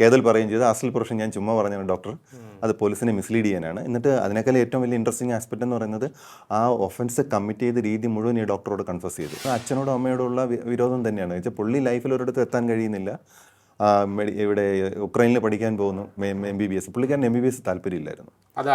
കേതൽ പറയുകയും ചെയ്തു. അസൽ പ്രൊഫഷൻ ഞാൻ ചുമ്മാ പറഞ്ഞാണ് ഡോക്ടർ. അത് പോലീസിനെ മിസ്ലീഡ് ചെയ്യാനാണ്. എന്നിട്ട് അതിനേക്കാൾ ഏറ്റവും വലിയ ഇൻട്രസ്റ്റിംഗ് ആസ്പെക്റ്റ് എന്ന് പറയുന്നത് ആ ഒഫൻസ് കമ്മിറ്റ് ചെയ്ത രീതി മുഴുവൻ ഈ ഡോക്ടറോട് കൺഫസ് ചെയ്തു. അച്ഛനോടും അമ്മയോടുള്ള വിരോധം തന്നെയാണ്. വെച്ചാൽ പുള്ളി ലൈഫിൽ ഒരിടത്ത് എത്താൻ കഴിയുന്നില്ല. ഇവിടെ ഉക്രൈനിൽ പഠിക്കാൻ പോകുന്നു എം ബി ബി എസ് പുള്ളിക്കാരൻ എം ബി ബി എസ് താല്പര്യമില്ലായിരുന്നു. അത്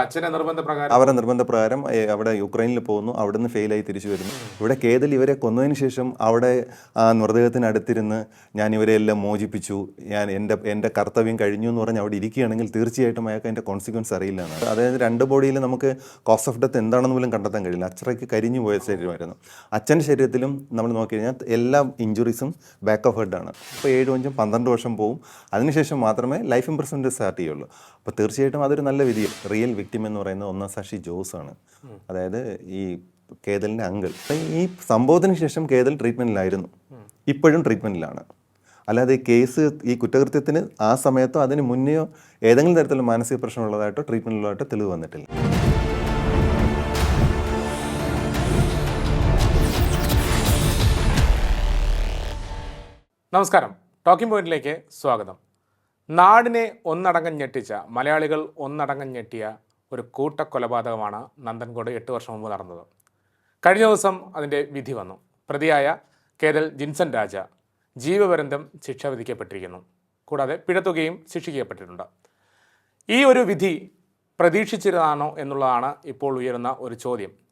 അവരുടെ നിർബന്ധപ്രകാരം ഏ, അവിടെ യുക്രൈനിൽ പോകുന്നു അവിടുന്ന് ഫെയിലായി തിരിച്ചു വരുന്നു. ഇവിടെ കേതൽ ഇവരെ കൊന്നതിന് ശേഷം അവിടെ ആ മൃതദേഹത്തിനടുത്തിരുന്ന് ഞാൻ ഇവരെ എല്ലാം മോചിപ്പിച്ചു. ഞാൻ എന്റെ എന്റെ കർത്തവ്യം കഴിഞ്ഞു എന്ന് പറഞ്ഞ് അവിടെ ഇരിക്കുകയാണെങ്കിൽ തീർച്ചയായിട്ടും അയാൾക്ക് അതിന്റെ കോൺസിക്വൻസ് അറിയില്ല എന്നാണ്. അതായത് രണ്ട് ബോഡിയിൽ നമുക്ക് കോസ് ഓഫ് ഡെത്ത് എന്താണെന്ന് പോലും കണ്ടെത്താൻ കഴിയില്ല. അച്ഛയ്ക്ക് കരിഞ്ഞു പോയ ശരീരമായിരുന്നു. അച്ഛന്റെ ശരീരത്തിലും നമ്മൾ നോക്കി കഴിഞ്ഞാൽ എല്ലാ ഇഞ്ചുറീസും ബാക്ക് ഓഫ് ഹെഡാണ് ആണ്. അപ്പോൾ ഏഴ് അഞ്ചും പന്ത്രണ്ട് വർഷം പോകും. അതിനുശേഷം മാത്രമേ ലൈഫ് ഇംപ്രസ്മെന്റ് സ്റ്റാർട്ട് ചെയ്യുള്ളൂ. അപ്പോൾ തീർച്ചയായിട്ടും അതൊരു നല്ല വിധി റിയൽ വിക്ടിം എന്ന് പറയുന്നത് ഒന്നാം സാക്ഷി ജോസ് ആണ്. അതായത് ഈ കേതലിന്റെ അങ്കിൾ ഈ സംഭവത്തിന് ശേഷം കേതൽ ട്രീറ്റ്മെന്റിലായിരുന്നു ഇപ്പോഴും ട്രീറ്റ്മെന്റിലാണ് അല്ലാതെ ഈ കേസ് ഈ കുറ്റകൃത്യത്തിന് ആ സമയത്തോ അതിന് മുന്നെയോ ഏതെങ്കിലും തരത്തിലുള്ള മാനസിക പ്രശ്നമുള്ളതായിട്ടോ ട്രീറ്റ്മെന്റുള്ളതായിട്ടോ തെളിവ് വന്നിട്ടില്ല. നമസ്കാരം. ടോക്കിംഗ് പോയിന്റിലേക്ക് സ്വാഗതം. നാടിനെ ഒന്നടങ്കം ഞെട്ടിച്ച മലയാളികൾ ഒന്നടങ്കം ഞെട്ടിയ ഒരു കൂട്ടക്കൊലപാതകമാണ് നന്ദൻകോട് എട്ട് വർഷം മുമ്പ് നടന്നത്. കഴിഞ്ഞ ദിവസം അതിന്റെ വിധി വന്നു. പ്രതിയായ കേരൽ ജിൻസൺ രാജ ജീവപര്യന്തം ശിക്ഷ വിധിക്കപ്പെട്ടിരിക്കുന്നു. കൂടാതെ പിഴത്തുകയും ശിക്ഷിക്കപ്പെട്ടിട്ടുണ്ട്. ഈ ഒരു വിധി പ്രതീക്ഷിച്ചിരുന്നാണോ എന്നുള്ളതാണ് ഇപ്പോൾ ഉയരുന്ന ഒരു ചോദ്യം.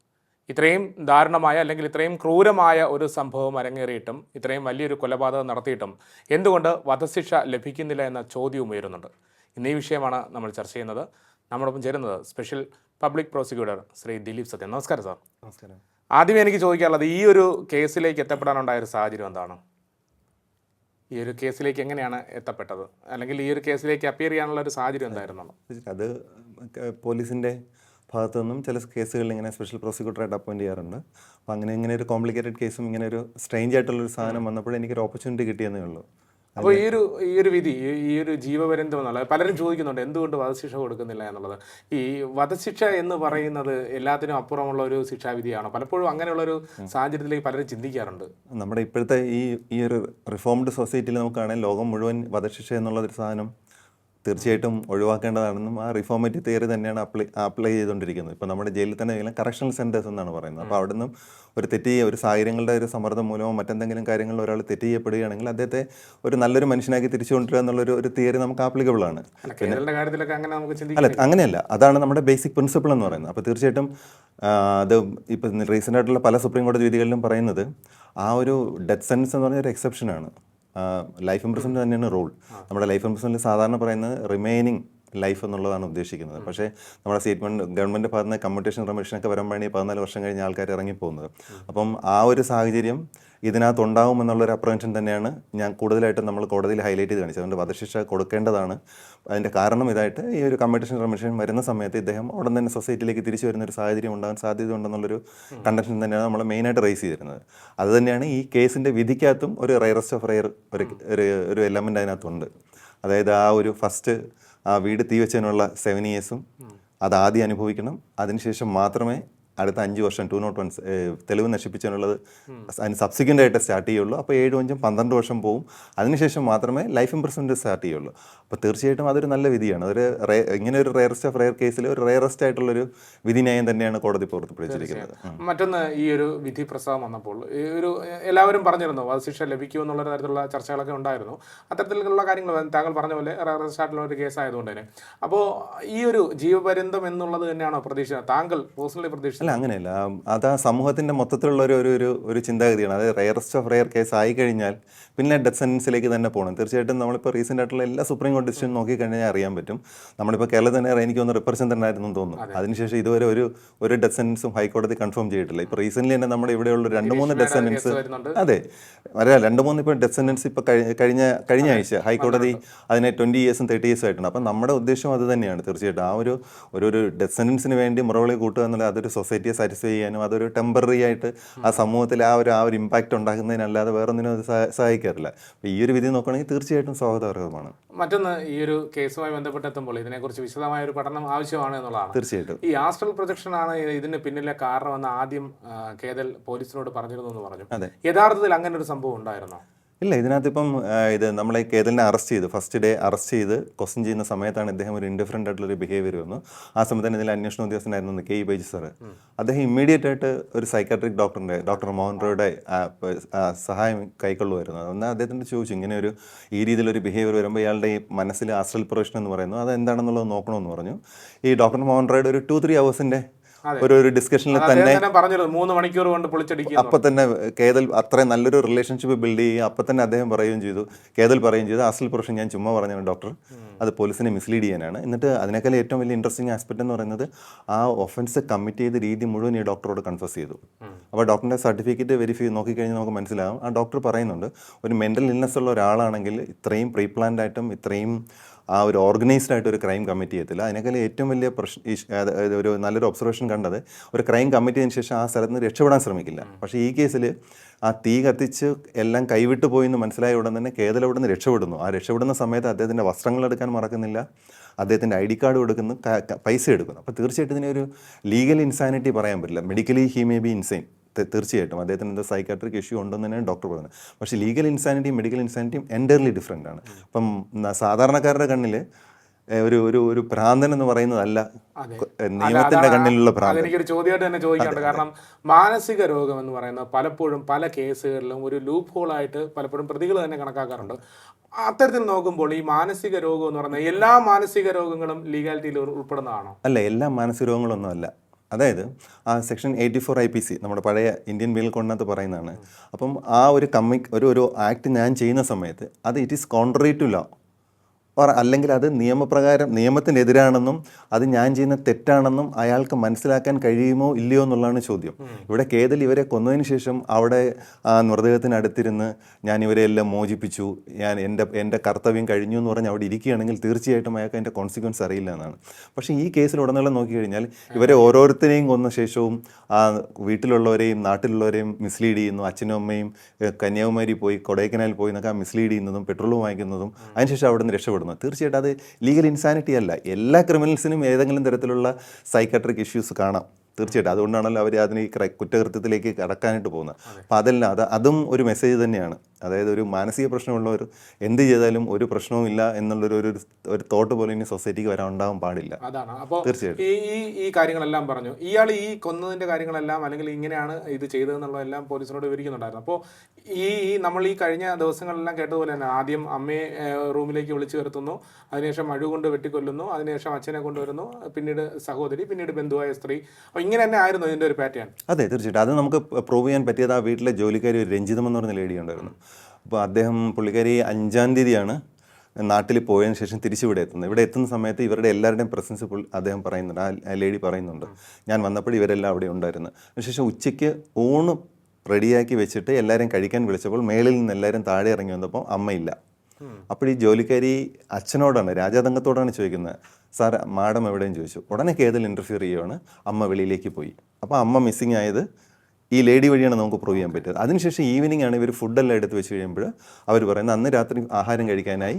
ഇത്രയും ദാരുണമായ അല്ലെങ്കിൽ ഇത്രയും ക്രൂരമായ ഒരു സംഭവം അരങ്ങേറിയിട്ടും ഇത്രയും വലിയൊരു കൊലപാതകം നടത്തിയിട്ടും എന്തുകൊണ്ട് വധശിക്ഷ ലഭിക്കുന്നില്ല എന്ന ചോദ്യവും ഉയരുന്നുണ്ട്. ഇന്ന് ഈ വിഷയമാണ് നമ്മൾ ചർച്ച ചെയ്യുന്നത്. നമ്മോടൊപ്പം ചേരുന്നത് special public prosecutor Shri Dileep Sathyan നമസ്കാരം സാർ. നമസ്കാരം. ആദ്യമേ എനിക്ക് ചോദിക്കാനുള്ളത് ഈ ഒരു കേസിലേക്ക് എത്തപ്പെടാനുണ്ടായ ഒരു സാഹചര്യം എന്താണ്? ഈ ഒരു കേസിലേക്ക് എങ്ങനെയാണ് എത്തപ്പെട്ടത്? അല്ലെങ്കിൽ ഈ ഒരു കേസിലേക്ക് അപ്പിയർ ചെയ്യാനുള്ള ഒരു സാഹചര്യം എന്തായിരുന്നു? അത് പോലീസിന്റെ ഭാഗത്തു നിന്നും ചില കേസുകളിൽ ഇങ്ങനെ സ്പെഷ്യൽ പ്രോസിക്യൂട്ടറായിട്ട് അപ്പോയിന്റ് ചെയ്യാറുണ്ട്. അപ്പോൾ അങ്ങനെ ഇങ്ങനെ ഒരു കോംപ്ലിക്കേറ്റഡ് കേസും ഇങ്ങനെ ഒരു സ്ട്രേഞ്ച് ആയിട്ടുള്ളൊരു സാധനം വന്നപ്പോൾ എനിക്കൊരു ഓപ്പർച്യൂണിറ്റി കിട്ടിയെന്നേ ഉള്ളൂ. അപ്പോൾ ഈ ഒരു ഈ ഒരു വിധി ഈ- ഒരു ജീവപര്യന്തം എന്നുള്ളത് പലരും ചോദിക്കുന്നുണ്ട് എന്തുകൊണ്ട് വധശിക്ഷ കൊടുക്കുന്നില്ല എന്നുള്ളത്. ഈ വധശിക്ഷ എന്ന് പറയുന്നത് എല്ലാത്തിനും അപ്പുറമുള്ള ഒരു ശിക്ഷാവിധിയാണോ? പലപ്പോഴും അങ്ങനെയുള്ള ഒരു സാഹചര്യത്തിലേക്ക് പലരും ചിന്തിക്കാറുണ്ട്. നമ്മുടെ ഇപ്പോഴത്തെ ഈ ഈ ഒരു റിഫോംഡ് സൊസൈറ്റിയിൽ നമുക്കാണെങ്കിൽ ലോകം മുഴുവൻ വധശിക്ഷ എന്നുള്ളൊരു സാധനം തീർച്ചയായിട്ടും ഒഴിവാക്കേണ്ടതാണെന്നും ആ റിഫോമേറ്റീവ് തിയറി തന്നെയാണ് അപ്ലൈ അപ്ലൈ ചെയ്തുകൊണ്ടിരിക്കുന്നത്. ഇപ്പോൾ നമ്മുടെ ജയിലിൽ തന്നെ കറക്ഷണൽ സെന്റേഴ്സ് എന്നാണ് പറയുന്നത്. അപ്പോൾ അവിടെ നിന്നും ഒരു തെറ്റ് ഒരു സാഹചര്യങ്ങളുടെ ഒരു സമ്മർദ്ദം മൂലമോ മറ്റെന്തെങ്കിലും കാര്യങ്ങളിൽ ഒരാൾ തെറ്റ് ചെയ്യപ്പെടുകയാണെങ്കിൽ അദ്ദേഹത്തെ ഒരു നല്ലൊരു മനുഷ്യനാക്കി തിരിച്ചു കൊണ്ടുവരിക എന്നുള്ളൊരു ഒരു തിയറി നമുക്ക് ആപ്ലിക്കബിൾ ആണ്. അല്ല, അങ്ങനെയല്ല. അതാണ് നമ്മുടെ ബേസിക് പ്രിൻസിപ്പിൾ എന്ന് പറയുന്നത്. അപ്പോൾ തീർച്ചയായിട്ടും അത് ഇപ്പം റീസെന്റ് ആയിട്ടുള്ള പല സുപ്രീം കോടതി വിധികളിലും പറയുന്നത് ആ ഒരു ഡെത്ത് സെൻസ് എന്ന് പറഞ്ഞ ഒരു എക്സെപ്ഷനാണ് ലൈഫ് ഇംപ്രസന്റ് തന്നെയാണ് റോൾ നമ്മുടെ ലൈഫ് ഇംപ്രസ്മെന്റിൽ സാധാരണ പറയുന്നത് റിമൈനിങ് ലൈഫ് എന്നുള്ളതാണ് ഉദ്ദേശിക്കുന്നത്. പക്ഷേ നമ്മുടെ സ്റ്റേറ്റ്മെന്റ് ഗവൺമെന്റ് ഭാഗത്ത് നിന്ന് കമ്മ്യൂട്ടേഷൻ റെമിഷനൊക്കെ വരുമ്പോഴാണ് ഈ പതിനാല് വർഷം കഴിഞ്ഞ് ആൾക്കാർ ഇറങ്ങിപ്പോകുന്നത്. അപ്പം ആ ഒരു സാഹചര്യം ഇതിനകത്ത് ഉണ്ടാവും എന്നുള്ളൊരു അപ്രവെൻഷൻ തന്നെയാണ് ഞാൻ കൂടുതലായിട്ടും നമ്മൾ കോടതിയിൽ ഹൈലൈറ്റ് ചെയ്ത് കാണിച്ചത്. അതുകൊണ്ട് വധശിക്ഷ കൊടുക്കേണ്ടതാണ്. അതിന്റെ കാരണം ഇതായിട്ട് ഈ ഒരു കമ്മ്യൂട്ടേഷൻ കമ്മീഷൻ വരുന്ന സമയത്ത് ഇദ്ദേഹം ഉടൻ തന്നെ സൊസൈറ്റിയിലേക്ക് തിരിച്ചു വരുന്ന ഒരു സാഹചര്യം ഉണ്ടാകാൻ സാധ്യത ഉണ്ടെന്നുള്ളൊരു കണ്ടൻഷൻ തന്നെയാണ് നമ്മൾ മെയിനായിട്ട് റേസ് ചെയ്തിരുന്നത്. അത് തന്നെയാണ് ഈ കേസിന്റെ വിധിക്കകത്തും ഒരു റയറസ്റ്റ് ഓഫ് റയർ ഒരു ഒരു എലമെന്റ് അതിനകത്തുണ്ട്. അതായത് ആ ഒരു ഫസ്റ്റ് ആ വീട് തീ വെച്ചതിനുള്ള സെവൻ ഇയേഴ്സും അത് ആദ്യം അനുഭവിക്കണം. അതിനുശേഷം മാത്രമേ അടുത്ത അഞ്ച് വർഷം ടു നോട്ട് വൺ തെളിവ് നശിപ്പിച്ചതിനുള്ളത് അതിന് സബ്സിക്വന്റ് ആയിട്ട് സ്റ്റാർട്ട് ചെയ്യുള്ളൂ. അപ്പോൾ ഏഴ് അഞ്ചും പന്ത്രണ്ട് വർഷം പോവും. അതിനുശേഷം മാത്രമേ ലൈഫ് ഇംപ്രസ്മെന്റ് സ്റ്റാർട്ട് ചെയ്യുള്ളൂ. അപ്പോൾ തീർച്ചയായിട്ടും അതൊരു നല്ല വിധിയാണ്. അതൊരു റേ- ഇങ്ങനെ ഒരു റയറസ്റ്റ് ഓഫ് റയർ കേസിൽ ഒരു റയറസ്റ്റ് ആയിട്ടുള്ളൊരു വിധി ന്യായം തന്നെയാണ് കോടതി പുറത്തുപിടിച്ചിരിക്കുന്നത് മറ്റൊന്ന് ഈ ഒരു വിധി പ്രസ്താവം വന്നപ്പോൾ ഒരു എല്ലാവരും പറഞ്ഞിരുന്നു വധശിക്ഷ ലഭിക്കുമോ എന്നുള്ള തരത്തിലുള്ള ചർച്ചകളൊക്കെ ഉണ്ടായിരുന്നു. അത്തരത്തിലുള്ള കാര്യങ്ങൾ താങ്കൾ പറഞ്ഞ പോലെ റെസ്റ്റാർട്ടിലുള്ള ഒരു കേസ് ആയതുകൊണ്ട് തന്നെ. അപ്പോൾ ഈ ഒരു ജീവപര്യന്തം എന്നുള്ളത് തന്നെയാണോ പ്രതീക്ഷ താങ്കൾ പേഴ്സണലി പ്രതീക്ഷിച്ചത്? അല്ല അങ്ങനെയല്ല. അത് ആ സമൂഹത്തിന്റെ മൊത്തത്തിലുള്ള ഒരു ഒരു ഒരു ചിന്താഗതിയാണ്. അതായത് റയറസ്റ്റ് ഓഫ് റയർ കേസ് ആയി കഴിഞ്ഞാൽ പിന്നെ ഡെത്ത് സെന്റൻസിലേക്ക് തന്നെ പോകണം തീർച്ചയായിട്ടും നമ്മളിപ്പോൾ റീസെന്റ് ആയിട്ടുള്ള എല്ലാ സുപ്രീം കോടതി ഡിസിഷൻ നോക്കിക്കഴിഞ്ഞാൽ അറിയാൻ പറ്റും. നമ്മളിപ്പോൾ കേരളത്തിൽ തന്നെ എനിക്ക് ഒന്ന് റിപ്രസെന്റ് ആയിരുന്നു തോന്നുന്നു. അതിനുശേഷം ഇതുവരെ ഒരു ഒരു ഡെത്ത് സെന്റൻസും ഹൈക്കോടതി കൺഫേം ചെയ്തിട്ടില്ല. ഇപ്പോൾ റീസെന്റ്ലി തന്നെ നമ്മുടെ ഇവിടെയുള്ള രണ്ട് മൂന്ന് ഡെത്ത് സെന്റൻസ് അതെ. അറിയാം രണ്ട് മൂന്ന് ഇപ്പോൾ ഡെത്ത് സെന്റൻസ് ഇപ്പോൾ കഴിഞ്ഞ കഴിഞ്ഞ ആഴ്ച ഹൈക്കോടതി അതിനെ ട്വന്റി ഇയേഴ്സും തേർട്ടി ഇയേഴ്സും ആയിട്ടുണ്ട്. അപ്പം നമ്മുടെ ഉദ്ദേശം അത് തന്നെയാണ് തീർച്ചയായിട്ടും. ആ ഒരു ഒരു ഡെത്ത് സെന്റൻസിന് വേണ്ടി മുറവിളി കൂട്ടുക എന്നുള്ളത് അതൊരു സൊസൈറ്റിയെ സാറ്റിസ്ഫൈ ചെയ്യാനും അതൊരു ടെമ്പററി ആയിട്ട് ആ സമൂഹത്തിൽ ആ ഒരു ആ ഒരു ഇമ്പാക്റ്റ് ഉണ്ടാക്കുന്നതിനല്ലാതെ വേറൊന്നിനും അത് സഹാ- സഹായിക്കാറില്ല. ഈ ഒരു വിധി നോക്കുകയാണെങ്കിൽ തീർച്ചയായിട്ടും സ്വാഗതാർഹമാണ്. മറ്റൊന്ന് ഈ ഒരു കേസുമായി ബന്ധപ്പെട്ടെത്തുമ്പോൾ ഇതിനെക്കുറിച്ച് വിശദമായ ഒരു പഠനം ആവശ്യമാണ് എന്നുള്ളതാണ്. തീർച്ചയായിട്ടും. ഈ ആസ്ട്രൽ പ്രൊജക്ഷൻ ആണ് ഇതിന് പിന്നിലെ കാരണമെന്ന് ആദ്യം കേതൽ പോലീസിനോട് പറഞ്ഞിരുന്നു എന്ന് പറഞ്ഞു. യഥാർത്ഥത്തിൽ അങ്ങനെ ഒരു സംഭവം ഉണ്ടായിരുന്നോ? ഇല്ല ഇതിനകത്ത് ഇപ്പം ഇത് നമ്മളെ കേതലിനെ അറസ്റ്റ് ചെയ്ത്. ഫസ്റ്റ് ഡേ അറസ്റ്റ് ചെയ്ത് ക്വസ്റ്റ്യൻ ചെയ്യുന്ന സമയത്താണ് ഇദ്ദേഹം ഒരു ഇൻഡിഫറന്റ് ആയിട്ടുള്ള ഒരു ബിഹേവിയർ വന്നു. ആ സമയത്ത് തന്നെ ഇതിൽ അന്വേഷണ ഉദ്യോഗസ്ഥനായിരുന്നു കെ ഇ ബൈജു സാറ് അദ്ദേഹം ഇമ്മീഡിയറ്റ് ആയിട്ട് ഒരു സൈക്കാട്രിക് ഡോക്ടറിന്റെ ഡോക്ടർ മോഹൻ റോയുടെ സഹായം കൈക്കൊള്ളുമായിരുന്നു. എന്നാൽ അദ്ദേഹത്തിന്റെ ചോദിച്ചു ഇങ്ങനെ ഒരു ഈ രീതിയിലൊരു ബിഹേവിയർ വരുമ്പോൾ ഇയാളുടെ ഈ മനസ്സിൽ ആസ്ട്രൽ പ്രൊഫഷൻ എന്ന് പറയുന്നു അത് എന്താണെന്നുള്ളത് നോക്കണമെന്ന് പറഞ്ഞു. ഈ ഡോക്ടർ മോഹൻ റോയുടെ ഒരു ടു ത്രീ അവേഴ്സിന്റെ ഒരു ഒരു ഡിസ്കഷനിൽ തന്നെ പറഞ്ഞിരുന്നു മൂന്ന് മണിക്കൂർ കൊണ്ട് പൊളിച്ചടിക്കുന്നു. അപ്പം തന്നെ കേതൽ അത്രയും നല്ലൊരു റിലേഷൻഷിപ്പ് ബിൽഡ് ചെയ്യുക അപ്പം തന്നെ അദ്ദേഹം പറയുകയും ചെയ്തു. കേതൽ പറയുകയും ചെയ്തു അസൽ പ്രൊഫഷൻ ഞാൻ ചുമ്മാ പറഞ്ഞാണ് ഡോക്ടർ അത് പോലീസിനെ മിസ്ലീഡ് ചെയ്യാനാണ്. എന്നിട്ട് അതിനേക്കാൾ ഏറ്റവും വലിയ ഇൻട്രസ്റ്റിംഗ് ആസ്പെക്ട് എന്ന് പറയുന്നത് ആ ഒഫൻസ് കമ്മിറ്റ് ചെയ്ത രീതി മുഴുവൻ ഈ ഡോക്ടറോട് കൺഫസ് ചെയ്തു. അപ്പോൾ ഡോക്ടറിന്റെ സർട്ടിഫിക്കറ്റ് വെരിഫൈ നോക്കിക്കഴിഞ്ഞാൽ നമുക്ക് മനസ്സിലാകും ആ ഡോക്ടർ പറയുന്നുണ്ട് ഒരു മെന്റൽ ഇൽനെസ് ഉള്ള ഒരാളാണെങ്കിൽ ഇത്രയും പ്രീ പ്ലാൻഡ് ആയിട്ടും ഇത്രയും ആ ഒരു ഓർഗനൈസ്ഡ് ആയിട്ട് ഒരു ക്രൈം കമ്മിറ്റ് ചെയ്യത്തില്ല. അതിനേക്കാൾ ഏറ്റവും വലിയ പ്രശ്നം ഒരു നല്ലൊരു ഒബ്സർവേഷൻ കണ്ടത് ഒരു ക്രൈം കമ്മിറ്റ് ശേഷം ആ സ്ഥലത്ത് നിന്ന് രക്ഷപ്പെടാൻ ശ്രമിക്കില്ല. പക്ഷേ ഈ കേസിൽ ആ തീ കത്തിച്ച് എല്ലാം കൈവിട്ടു പോയി എന്ന് മനസ്സിലായ ഉടൻ തന്നെ കേതല അവിടെ നിന്ന് രക്ഷപ്പെടുന്നു. ആ രക്ഷപ്പെടുന്ന സമയത്ത് അദ്ദേഹത്തിന്റെ വസ്ത്രങ്ങൾ എടുക്കാൻ മറക്കുന്നില്ല. അദ്ദേഹത്തിന്റെ ഐ ഡി കാർഡ് കൊടുക്കുന്നു. പൈസ എടുക്കുന്നു. അപ്പോൾ തീർച്ചയായിട്ടും ഇതിനൊരു ലീഗൽ ഇൻസാനിറ്റി പറയാൻ പറ്റില്ല. Medically he may be insane തീർച്ചയായിട്ടും അദ്ദേഹത്തിന് എന്താ സൈക്കാട്രിക് ഇഷ്യൂ ഉണ്ടെന്ന് തന്നെയാണ് ഡോക്ടർ പറയുന്നത്. പക്ഷേ ലീഗൽ ഇൻസാനിറ്റിയും മെഡിക്കൽ ഇൻസാനിറ്റിയും എന്റർലി ഡിഫറെന്റ് ആണ്. അപ്പം സാധാരണക്കാരുടെ കണ്ണിൽ ഒരു ഒരു ഒരു ഭ്രാന്തൻ എന്ന് പറയുന്നതല്ല നിയമത്തിന്റെ കണ്ണിലുള്ള ഭ്രാന്തൻ. എനിക്കൊരു ചോദ്യമായിട്ട് തന്നെ ചോദിക്കാനുണ്ട്. കാരണം മാനസിക രോഗം എന്ന് പറയുന്നത് പലപ്പോഴും പല കേസുകളിലും ഒരു ലൂപ്പ് ഹോളായിട്ട് പലപ്പോഴും പ്രതികൾ തന്നെ കണക്കാക്കാറുണ്ട്. അത്തരത്തിൽ നോക്കുമ്പോൾ ഈ മാനസിക രോഗം എന്ന് പറയുന്നത് എല്ലാ മാനസിക രോഗങ്ങളും ലീഗാലിറ്റിയിൽ ഉൾപ്പെടുന്നതാണോ? അല്ല എല്ലാ മാനസിക രോഗങ്ങളൊന്നും അല്ല അതായത് ആ section eighty four I P C നമ്മുടെ പഴയ ഇന്ത്യൻ ബിൽ കൊണ്ടകത്ത് പറയുന്നതാണ്. അപ്പം ആ ഒരു കമ്മി ഒരു ഒരു ആക്ട് ഞാൻ ചെയ്യുന്ന സമയത്ത് അത് it is contrary to law. അല്ലെങ്കിൽ അത് നിയമപ്രകാരം നിയമത്തിനെതിരാണെന്നും അത് ഞാൻ ചെയ്യുന്ന തെറ്റാണെന്നും അയാൾക്ക് മനസ്സിലാക്കാൻ കഴിയുമോ ഇല്ലയോ എന്നുള്ളതാണ് ചോദ്യം. ഇവിടെ കേതൽ ഇവരെ കൊന്നതിന് ശേഷം അവിടെ മൃതദേഹത്തിനടുത്തിരുന്ന് ഞാൻ ഇവരെ എല്ലാം മോചിപ്പിച്ചു ഞാൻ എന്റെ എന്റെ കർത്തവ്യം കഴിഞ്ഞു എന്ന് പറഞ്ഞ് അവിടെ ഇരിക്കുകയാണെങ്കിൽ തീർച്ചയായിട്ടും അയാൾക്ക് അതിന്റെ കോൺസിക്വൻസ് അറിയില്ല എന്നാണ്. പക്ഷേ ഈ കേസിൽ ഉടനീളം നോക്കിക്കഴിഞ്ഞാൽ ഇവരെ ഓരോരുത്തരെയും കൊന്ന ശേഷവും ആ വീട്ടിലുള്ളവരെയും നാട്ടിലുള്ളവരെയും മിസ്ലീഡ് ചെയ്യുന്നു. അച്ഛനും അമ്മയും കന്യാകുമാരി പോയി കൊടൈക്കനാൽ പോയി എന്നൊക്കെ മിസ്ലീഡ് ചെയ്യുന്നതും പെട്രോൾ വാങ്ങിക്കുന്നതും അതിനുശേഷം അവിടെ നിന്ന് രക്ഷപ്പെടുന്നു. തീർച്ചയായിട്ടും അത് ലീഗൽ ഇൻസാനിറ്റി അല്ല. എല്ലാ ക്രിമിനൽസിനും ഏതെങ്കിലും തരത്തിലുള്ള സൈക്കട്രിക് ഇഷ്യൂസ് കാണാം. തീർച്ചയായിട്ടും. അതുകൊണ്ടാണല്ലോ അവർ അതിന് ഈ കുറ്റകൃത്യത്തിലേക്ക് കടക്കാനായിട്ട് പോകുന്നത്. അപ്പം അതല്ല അത് അതും ഒരു മെസ്സേജ് തന്നെയാണ്. അതായത് ഒരു മാനസിക പ്രശ്നമുള്ളവർ എന്ത് ചെയ്താലും ഒരു പ്രശ്നവുമില്ല എന്നുള്ളൊരു ഒരു ഒരു തോട്ട് പോലെ ഇനി സൊസൈറ്റിക്ക് വരാൻ ഉണ്ടാവാൻ പാടില്ല. അതാണ്. അപ്പോൾ തീർച്ചയായിട്ടും. ഈ ഈ കാര്യങ്ങളെല്ലാം പറഞ്ഞു. ഇയാൾ ഈ കൊന്നതിന്റെ കാര്യങ്ങളെല്ലാം അല്ലെങ്കിൽ ഇങ്ങനെയാണ് ഇത് ചെയ്തതെന്നുള്ളതെല്ലാം പോലീസിനോട് വിവരിക്കുന്നുണ്ടായിരുന്നു. അപ്പോൾ ഈ നമ്മൾ ഈ കഴിഞ്ഞ ദിവസങ്ങളെല്ലാം കേട്ടതുപോലെ തന്നെ ആദ്യം അമ്മയെ റൂമിലേക്ക് വിളിച്ചു വരുത്തുന്നു. അതിനുശേഷം അഴുകൊണ്ട് കൊണ്ട് വെട്ടിക്കൊല്ലുന്നു. അതിനുശേഷം അച്ഛനെ കൊണ്ടുവരുന്നു പിന്നീട് സഹോദരി പിന്നീട് ബന്ധുവായ സ്ത്രീ. അപ്പോൾ ഇങ്ങനെ തന്നെ ആയിരുന്നു ഇതിന്റെ ഒരു പാറ്റേൺ അതെ തീർച്ചയായിട്ടും. അത് നമുക്ക് പ്രൂവ് ചെയ്യാൻ പറ്റിയത് ആ വീട്ടിലെ ജോലിക്കാരി ഒരു രഞ്ജിതം എന്ന് പറഞ്ഞ ലേഡി ഉണ്ടായിരുന്നു. അപ്പോൾ അദ്ദേഹം പുള്ളിക്കാരി അഞ്ചാം തീയതിയാണ് നാട്ടിൽ പോയതിന് ശേഷം തിരിച്ചിവിടെ എത്തുന്നത്. ഇവിടെ എത്തുന്ന സമയത്ത് ഇവരുടെ എല്ലാവരുടെയും പ്രസൻസ് അദ്ദേഹം പറയുന്നുണ്ട്. ആ ലേഡി പറയുന്നുണ്ട്. ഞാൻ വന്നപ്പോൾ ഇവരെല്ലാം അവിടെ ഉണ്ടായിരുന്നു. അതിനുശേഷം ഉച്ചയ്ക്ക് ഊണ് റെഡിയാക്കി വെച്ചിട്ട് എല്ലാവരും കഴിക്കാൻ വിളിച്ചപ്പോൾ മേളിൽ നിന്ന് എല്ലാവരും താഴെ ഇറങ്ങി വന്നപ്പോൾ അമ്മയില്ല അപ്പോൾ ഈ ജോലിക്കാരി അച്ഛനോടാണ് രാജാതങ്കത്തോടാണ് ചോദിക്കുന്നത് സാർ മാഡം എവിടെയും ചോദിച്ചു. ഉടനെ കേതിൽ ഇന്റർഫിയർ ചെയ്യുവാണ്. അമ്മ വെളിയിലേക്ക് പോയി. അപ്പോൾ അമ്മ മിസ്സിങ് ആയത് ഈ ലേഡി വഴിയാണ് നമുക്ക് പ്രൂവ് ചെയ്യാൻ പറ്റിയത്. അതിനുശേഷം ഈവനിങ് ആണ് ഇവർ ഫുഡെല്ലാം എടുത്ത് വെച്ച് കഴിയുമ്പോൾ അവർ പറയുന്നത് അന്ന് രാത്രി ആഹാരം കഴിക്കാനായി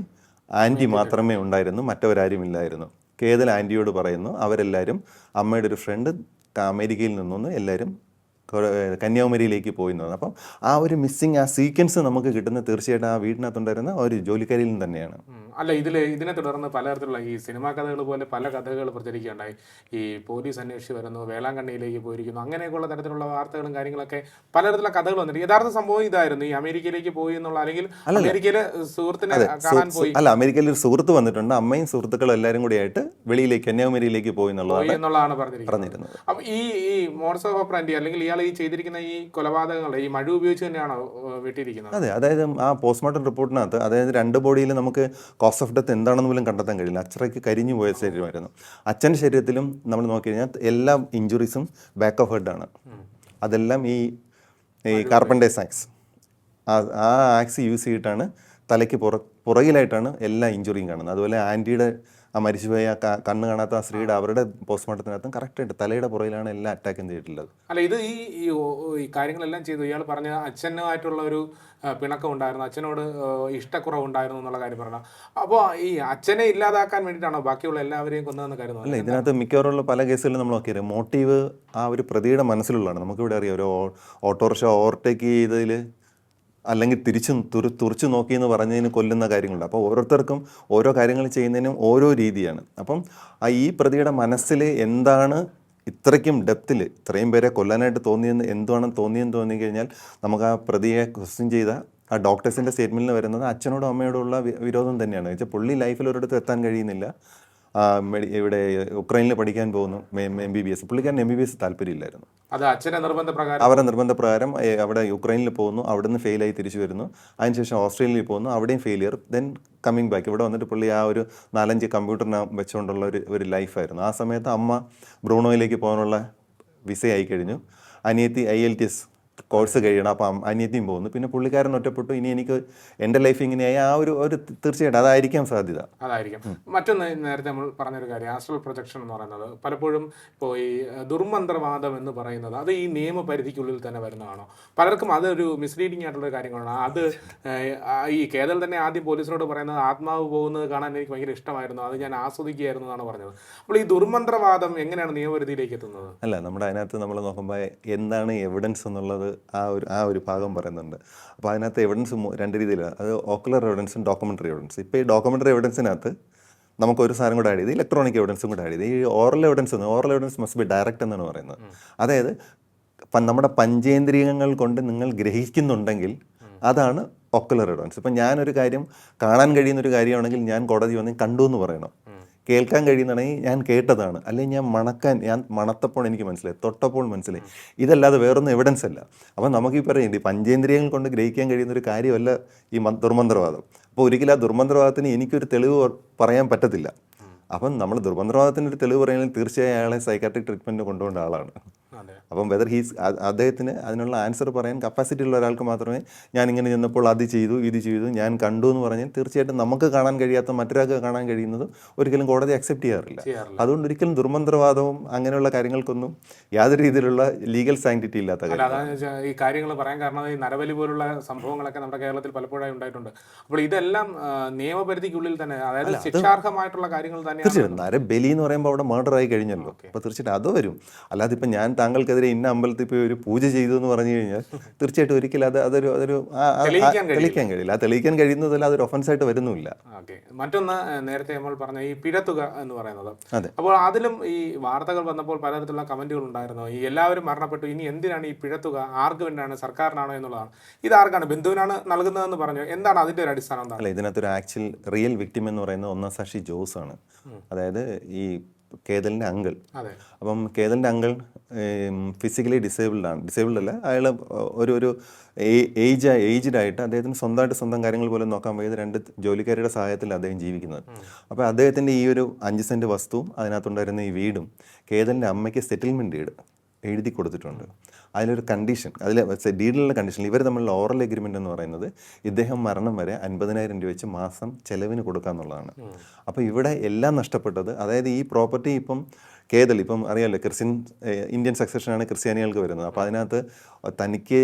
ആന്റി മാത്രമേ ഉണ്ടായിരുന്നു മറ്റവരാരും ഇല്ലായിരുന്നു. കേതൽ ആന്റിയോട് പറയുന്നു അവരെല്ലാവരും അമ്മയുടെ ഒരു ഫ്രണ്ട് അമേരിക്കയിൽ നിന്നൊന്ന് എല്ലാവരും കന്യാകുമാരിയിലേക്ക് പോയി എന്ന് പറഞ്ഞു അപ്പം ആ ഒരു മിസ്സിങ് ആ സീക്വൻസ് നമുക്ക് കിട്ടുന്ന തീർച്ചയായിട്ടും ആ വീടിനകത്തുണ്ടായിരുന്ന ഒരു ജോലിക്കാരിയിൽ നിന്ന് തന്നെയാണ്. അല്ല ഇതിൽ ഇതിനെ തുടർന്ന് പലതരത്തിലുള്ള ഈ സിനിമാ കഥകൾ പോലെ പല കഥകൾ പ്രചരിക്കുകയുണ്ടായി. ഈ പോലീസ് അന്വേഷിച്ച് വരുന്നു വേളാങ്കണ്ണിയിലേക്ക് പോയിരിക്കുന്നു അങ്ങനെയൊക്കെയുള്ള തരത്തിലുള്ള വാർത്തകളും കാര്യങ്ങളൊക്കെ പലതരത്തിലുള്ള കഥകൾ വന്നിട്ട് യഥാർത്ഥ സംഭവം ഇതായിരുന്നു. ഈ അമേരിക്കയിലേക്ക് പോയി എന്നുള്ള അല്ലെങ്കിൽ അമേരിക്കയിലെ സുഹൃത്തിനെ കാണാൻ പോയി. അല്ല അമേരിക്കയിൽ ഒരു സുഹൃത്ത് വന്നിട്ടുണ്ട്. അമ്മയും സുഹൃത്തുക്കളും എല്ലാവരും കൂടി ആയിട്ട് വെളിയിലേക്ക് കന്യാകുമാരിയിലേക്ക് പോയി എന്നുള്ളതാണ് എന്നുള്ളതാണ് പറഞ്ഞിരിക്കുന്നത്. അപ്പൊ ഈ ഈ ഓഫ് ഓപ്പറാൻഡി അല്ലെങ്കിൽ ഇയാൾ ഈ ചെയ്തിരിക്കുന്ന ഈ കൊലപാതകങ്ങൾ ഈ മഴ ഉപയോഗിച്ച് തന്നെയാണോ വെട്ടിയിരിക്കുന്നത്? അതെ അതായത് ആ പോസ്റ്റ്മോർട്ടം റിപ്പോർട്ടിനകത്ത് അതായത് രണ്ട് ബോഡിയിൽ നമുക്ക് കോസ് ഓഫ് ഡെത്ത് എന്താണെന്ന് പോലും കണ്ടെത്താൻ കഴിയില്ല. അത്രയ്ക്ക് കരിഞ്ഞു പോയ ശരീരമായിരുന്നു. അച്ഛന്റെ ശരീരത്തിലും നമ്മൾ നോക്കി കഴിഞ്ഞാൽ എല്ലാ ഇഞ്ചുറീസും ബാക്ക് ഓഫ് ഹെഡാണ് അതെല്ലാം ഈ ഈ കാർബൺ ഡൈസ് ആക്സ് ആ ആക്സ് യൂസ് ചെയ്തിട്ടാണ് തലയ്ക്ക് പുറ പുറകിലായിട്ടാണ് എല്ലാ ഇഞ്ചുറിയും കാണുന്നത്. അതുപോലെ ആന്റിയുടെ ആ മരിച്ചുപോയ ആ ക- കണ്ണ് കാണാത്ത ആ സ്ത്രീയുടെ അവരുടെ പോസ്റ്റ്മോർട്ടത്തിനകത്തും കറക്റ്റായിട്ട് തലയുടെ പുറയിലാണ് എല്ലാം അറ്റാക്കും ചെയ്തിട്ടുള്ളത്. അല്ല ഇത് ഈ ഈ ഓ- ഈ കാര്യങ്ങളെല്ലാം ചെയ്തു. ഇയാൾ പറഞ്ഞ അച്ഛനുമായിട്ടുള്ള ഒരു ആ, പിണക്കം ഉണ്ടായിരുന്നു. അച്ഛനോട് ആ, ഇഷ്ടക്കുറവ് ഉണ്ടായിരുന്നു എന്നുള്ള കാര്യം പറഞ്ഞു അപ്പോൾ ഈ അച്ഛനെ ഇല്ലാതാക്കാൻ വേണ്ടിയിട്ടാണോ ബാക്കിയുള്ള എല്ലാവരെയും കൊന്നതെന്ന് അല്ല കരുതുന്നത് ഇതിനകത്ത് മിക്കവാറുള്ള പല കേസുകളിലും നമ്മൾ നോക്കിയത് മോട്ടീവ് ആ ഒരു പ്രതിയുടെ മനസ്സിലുള്ളതാണ്. നമുക്കിവിടെ അറിയാം ഒരു ഓ- ഓട്ടോറിക്ഷ ഓവർടേക്ക് ചെയ്തതിൽ അല്ലെങ്കിൽ തിരിച്ചു തുറി തുറച്ചു നോക്കി എന്ന് പറഞ്ഞതിന് കൊല്ലുന്ന കാര്യങ്ങളുണ്ട്. അപ്പോൾ ഓരോരുത്തർക്കും ഓരോ കാര്യങ്ങൾ ചെയ്യുന്നതിനും ഓരോ രീതിയാണ്. അപ്പം ആ ഈ പ്രതിയുടെ മനസ്സിൽ എന്താണ് ഇത്രയ്ക്കും ഡെപ്തിൽ ഇത്രയും പേരെ കൊല്ലാനായിട്ട് തോന്നിയെന്ന് എന്തുവാണെന്ന് തോന്നിയെന്ന് തോന്നി കഴിഞ്ഞാൽ നമുക്ക് ആ പ്രതിയെ ക്വസ്റ്റ്യൻ ചെയ്ത ആ ഡോക്ടേഴ്സിന്റെ സ്റ്റേറ്റ്മെന്റിൽ വരുന്നത് അച്ഛനോടും അമ്മയോടുള്ള വിരോധം തന്നെയാണ്. വെച്ചാൽ പുള്ളി ലൈഫിൽ ഒരിടത്ത് എത്താൻ കഴിയുന്നില്ല. ഇവിടെ ഉക്രൈനിൽ പഠിക്കാൻ പോകുന്നു എം ബി ബി എസ് പുള്ളിക്കാരൻ എം ബി ബി എസ് താല്പര്യമില്ലായിരുന്നു. അത് അവരുടെ നിർബന്ധ പ്രകാരം അവിടെ യുക്രൈനിൽ പോകുന്നു അവിടെ നിന്ന് ഫെയിലായി തിരിച്ചു വരുന്നു. അതിനുശേഷം ഓസ്ട്രേലിയയിൽ പോകുന്നു അവിടെയും ഫെയിലിയർ ദെൻ കമ്മിങ് ബാക്ക് ഇവിടെ വന്നിട്ട് പുള്ളി ആ ഒരു നാലഞ്ച് കമ്പ്യൂട്ടറിനെ വെച്ചുകൊണ്ടുള്ള ഒരു ഒരു ലൈഫായിരുന്നു ആ സമയത്ത് അമ്മ ബ്രൂണോയിലേക്ക് പോകാനുള്ള വിസ ആയി കഴിഞ്ഞു. അനിയത്തി I L T S course കഴിയണം. അപ്പം അനിയത്തിയും പോകുന്നു. പിന്നെ പുള്ളിക്കാരൻ ഒറ്റപ്പെട്ടു. ഇനി എനിക്ക് എന്റെ ലൈഫ് ഇങ്ങനെയായി. ആ ഒരു ഒരു തീർച്ചയായിട്ടും അതായിരിക്കാം സാധ്യത. അതായിരിക്കും. മറ്റൊന്ന് നേരത്തെ നമ്മൾ പറഞ്ഞൊരു കാര്യം. ആസ്ട്രൽ പ്രൊജക്ഷൻ എന്ന് പറയുന്നത് പലപ്പോഴും ഇപ്പോൾ ഈ ദുർമന്ത്രവാദം എന്ന് പറയുന്നത് അത് ഈ നിയമപരിധിക്കുള്ളിൽ തന്നെ വരുന്നതാണോ? പലർക്കും അതൊരു മിസ്ലീഡിംഗ് ആയിട്ടുള്ള കാര്യങ്ങളാണ്. അത് ഈ കേദൽ തന്നെ ആദ്യം പോലീസിനോട് പറയുന്നത് ആത്മാവ് പോകുന്നത് കാണാൻ എനിക്ക് ഭയങ്കര ഇഷ്ടമായിരുന്നു. അത് ഞാൻ ആസ്വദിക്കുകയായിരുന്നു എന്നാണ് പറഞ്ഞത്. അപ്പോൾ ഈ ദുർമന്ത്രവാദം എങ്ങനെയാണ് നിയമപരിധിയിലേക്ക് എത്തുന്നത്? അല്ല നമ്മുടെ അതിനകത്ത് നമ്മൾ നോക്കുമ്പോൾ എന്താണ് എവിഡൻസ് എന്നുള്ളത് ആ ഒരു ആ ഒരു ഭാഗം പറയുന്നുണ്ട്. അപ്പോൾ അതിനകത്ത് എവിഡൻസ് രണ്ട് രീതിയിലാണ് അത് ഓക്കുലർ എവിഡൻസും ഡോക്യുമെന്ററി എവിഡൻസ് ഇപ്പോൾ ഈ ഡോക്യുമെന്ററി എവിഡൻസിനകത്ത് നമുക്ക് ഒരു സാധനം കൂടെ ആഡ് ചെയ്ത് ഇലക്ട്രോണിക് എവിഡൻസും കൂടെ ആഡ് ചെയ്ത്. ഈ oral evidence oral evidence must be direct എന്നാണ് പറയുന്നത്. അതായത് നമ്മുടെ പഞ്ചേന്ദ്രിയങ്ങൾ കൊണ്ട് നിങ്ങൾ ഗ്രഹിക്കുന്നുണ്ടെങ്കിൽ അതാണ് ഒക്കുലർ എവിഡൻസ് ഇപ്പം ഞാനൊരു കാര്യം കാണാൻ കഴിയുന്ന ഒരു കാര്യമാണെങ്കിൽ ഞാൻ കോടതി വന്ന് കണ്ടു എന്ന് പറയണം. കേൾക്കാൻ കഴിയുന്നതാണെങ്കിൽ ഞാൻ കേട്ടതാണ്. അല്ലെങ്കിൽ ഞാൻ മണക്കാൻ ഞാൻ മണത്തപ്പോൾ എനിക്ക് മനസ്സിലായി തൊട്ടപ്പോൾ മനസ്സിലായി. ഇതല്ലാതെ വേറൊന്നും എവിഡൻസ് അല്ല. അപ്പോൾ നമുക്ക് ഈ പറയുന്നത് പഞ്ചേന്ദ്രിയങ്ങൾ കൊണ്ട് ഗ്രഹിക്കാൻ കഴിയുന്ന ഒരു കാര്യമല്ല ഈ ദുർമന്ത്രവാദം. അപ്പോൾ ഒരിക്കലും ആ ദുർമന്ത്രവാദത്തിന് എനിക്കൊരു തെളിവ് പറയാൻ പറ്റത്തില്ല. അപ്പം നമ്മൾ ദുർബന്ധവാദത്തിന്റെ ഒരു തെളിവ് പറയുകയാണെങ്കിൽ തീർച്ചയായും അയാളെ സൈക്കാട്രിക് ട്രീറ്റ്മെന്റ് കൊണ്ടുപോകേണ്ട ആളാണ്. അപ്പം വെദർ ഹീസ് അദ്ദേഹത്തിന് അതിനുള്ള ആൻസർ പറയാൻ കപ്പാസിറ്റി ഉള്ള ഒരാൾക്ക് മാത്രമേ ഞാൻ ഇങ്ങനെ ചെന്നപ്പോൾ അത് ചെയ്തു ഇത് ചെയ്തു ഞാൻ കണ്ടു എന്ന് പറഞ്ഞാൽ തീർച്ചയായിട്ടും നമുക്ക് കാണാൻ കഴിയാത്ത മറ്റൊരാൾക്ക് കാണാൻ കഴിയുന്നത് ഒരിക്കലും കോടതി അക്സെപ്റ്റ് ചെയ്യാറില്ല. അതുകൊണ്ട് ഒരിക്കലും ദുർമന്ത്രവാദവും അങ്ങനെയുള്ള കാര്യങ്ങൾക്കൊന്നും യാതൊരു രീതിയിലുള്ള ലീഗൽ സാങ്ക്ടിറ്റി ഇല്ലാത്ത കാര്യം ഈ കാര്യങ്ങൾ പറയാൻ കാരണം ഈ നരബലി പോലുള്ള സംഭവങ്ങളൊക്കെ നമ്മുടെ കേരളത്തിൽ പലപ്പോഴായി ഉണ്ടായിട്ടുണ്ട്. അപ്പോൾ ഇതെല്ലാം നിയമപരിധിക്കുള്ളിൽ തന്നെ അതായത് ശിക്ഷാർഹമായിട്ടുള്ള കാര്യങ്ങൾ തന്നെ തീർച്ചയായിട്ടും. നരബലി എന്ന് പറയുമ്പോൾ അവിടെ മർഡർ ആയി കഴിഞ്ഞല്ലോ. അപ്പോൾ തീർച്ചയായിട്ടും അത് വരും. അല്ലാതെ ഇപ്പം ഞാൻ താങ്കൾക്കെതിരെ ഇന്ന അമ്പലത്തിൽ പോയി ഒരു പൂജ ചെയ്തു എന്ന് പറഞ്ഞു കഴിഞ്ഞാൽ തീർച്ചയായിട്ടും ഒരിക്കലും അത് അതൊരു അതൊരു തെളിയിക്കാൻ കഴിയില്ല. ആ തെളിയിക്കാൻ കഴിയുന്നതല്ല അതൊരു ഒഫൻസായിട്ട് വരുന്നുമില്ല. ഓക്കെ. മറ്റൊന്ന് നേരത്തെ നമ്മൾ പറഞ്ഞ ഈ പിഴത്തുക എന്ന് പറയുന്നത്. അതെ. അപ്പോൾ അതിലും ഈ വാർത്തകൾ വന്നപ്പോൾ പലതരത്തിലുള്ള കമന്റുകൾ ഉണ്ടായിരുന്നു. ഈ എല്ലാവരും മരണപ്പെട്ടു. ഇനി എന്തിനാണ് ഈ പിഴത്തുക? ആർക്ക് വേണ്ടിയാണ്? സർക്കാരിനാണോ എന്നുള്ളതാണ്. ഇത് ആർക്കാണ്? ബന്ധുവിനാണ് നൽകുന്നതെന്ന് പറഞ്ഞു. എന്താണ് അതിന്റെ ഒരു അടിസ്ഥാനം അല്ല അല്ല ഇതിനകത്തൊരു ആക്ച്വൽ റിയൽ വിക്ടിം എന്ന് പറയുന്നത് ഒന്നാം സാക്ഷി ജോസ് ആണ്. അതായത് ഈ കേതലിന്റെ അങ്കിൾ. അപ്പം കേതലിന്റെ അങ്കിൾ ഫിസിക്കലി ഡിസേബിൾഡ് ആണ്. ഡിസേബിൾഡ് അല്ല അയാൾ ഒരു ഒരു ഏജ് ഏജ്ഡ് ആയിട്ട് അദ്ദേഹത്തിന് സ്വന്തമായിട്ട് സ്വന്തം കാര്യങ്ങൾ പോലും നോക്കാൻ വയ്യാതെ രണ്ട് ജോലിക്കാരുടെ സഹായത്തിൽ അദ്ദേഹം ജീവിക്കുന്നത്. അപ്പോൾ അദ്ദേഹത്തിന്റെ ഈ ഒരു അഞ്ച് സെന്റ് വസ്തുവും അതിനകത്തുണ്ടായിരുന്ന ഈ വീടും കേതലിന്റെ അമ്മയ്ക്ക് സെറ്റിൽമെന്റ് വീട് എഴുതി കൊടുത്തിട്ടുണ്ട്. അതിലൊരു കണ്ടീഷൻ അതിൽ ഡീഡിലുള്ള കണ്ടീഷൻ ഇവർ തമ്മിലുള്ള ഓറൽ എഗ്രിമെന്റ് എന്ന് പറയുന്നത് ഇദ്ദേഹം മരണം വരെ അൻപതിനായിരം രൂപ വെച്ച് മാസം ചെലവിന് കൊടുക്കുക എന്നുള്ളതാണ്. അപ്പോൾ ഇവിടെ എല്ലാം നഷ്ടപ്പെട്ടത് അതായത് ഈ പ്രോപ്പർട്ടി ഇപ്പം കേതൽ ഇപ്പം അറിയാമല്ലോ ക്രിസ്ത്യൻ ഇന്ത്യൻ സക്സഷനാണ് ക്രിസ്ത്യാനികൾക്ക് വരുന്നത്. അപ്പോൾ അതിനകത്ത് തനിക്ക്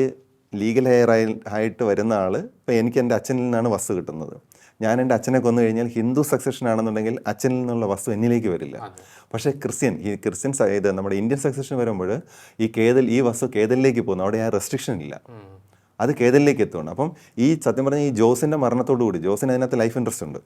ലീഗൽ ഹെയർ ആയിട്ട് വരുന്ന ആൾ ഇപ്പം എനിക്ക് എന്റെ അച്ഛനിൽ നിന്നാണ് വസ്തു കിട്ടുന്നത്. ഞാൻ എന്റെ അച്ഛനെ കൊന്നു കഴിഞ്ഞാൽ ഹിന്ദു സക്സഷൻ ആണെന്നുണ്ടെങ്കിൽ അച്ഛനിൽ നിന്നുള്ള വസ്തു എന്നിലേക്ക് വരില്ല. പക്ഷേ ക്രിസ്ത്യൻ ഈ ക്രിസ്ത്യൻ ഇത് നമ്മുടെ ഇന്ത്യൻ സക്സഷൻ വരുമ്പോൾ ഈ കേതൽ ഈ വസ്തു കേതലിലേക്ക് പോകുന്നു. അവിടെ ആ റെസ്ട്രിക്ഷൻ ഇല്ല. അത് കേതലിലേക്ക് എത്തുകയാണ് അപ്പം ഈ സത്യം പറഞ്ഞാൽ ഈ ജോസിന്റെ മരണത്തോടുകൂടി ജോസിന് അതിനകത്ത് ലൈഫ് ഇൻട്രസ്റ്റ് ഉണ്ട്.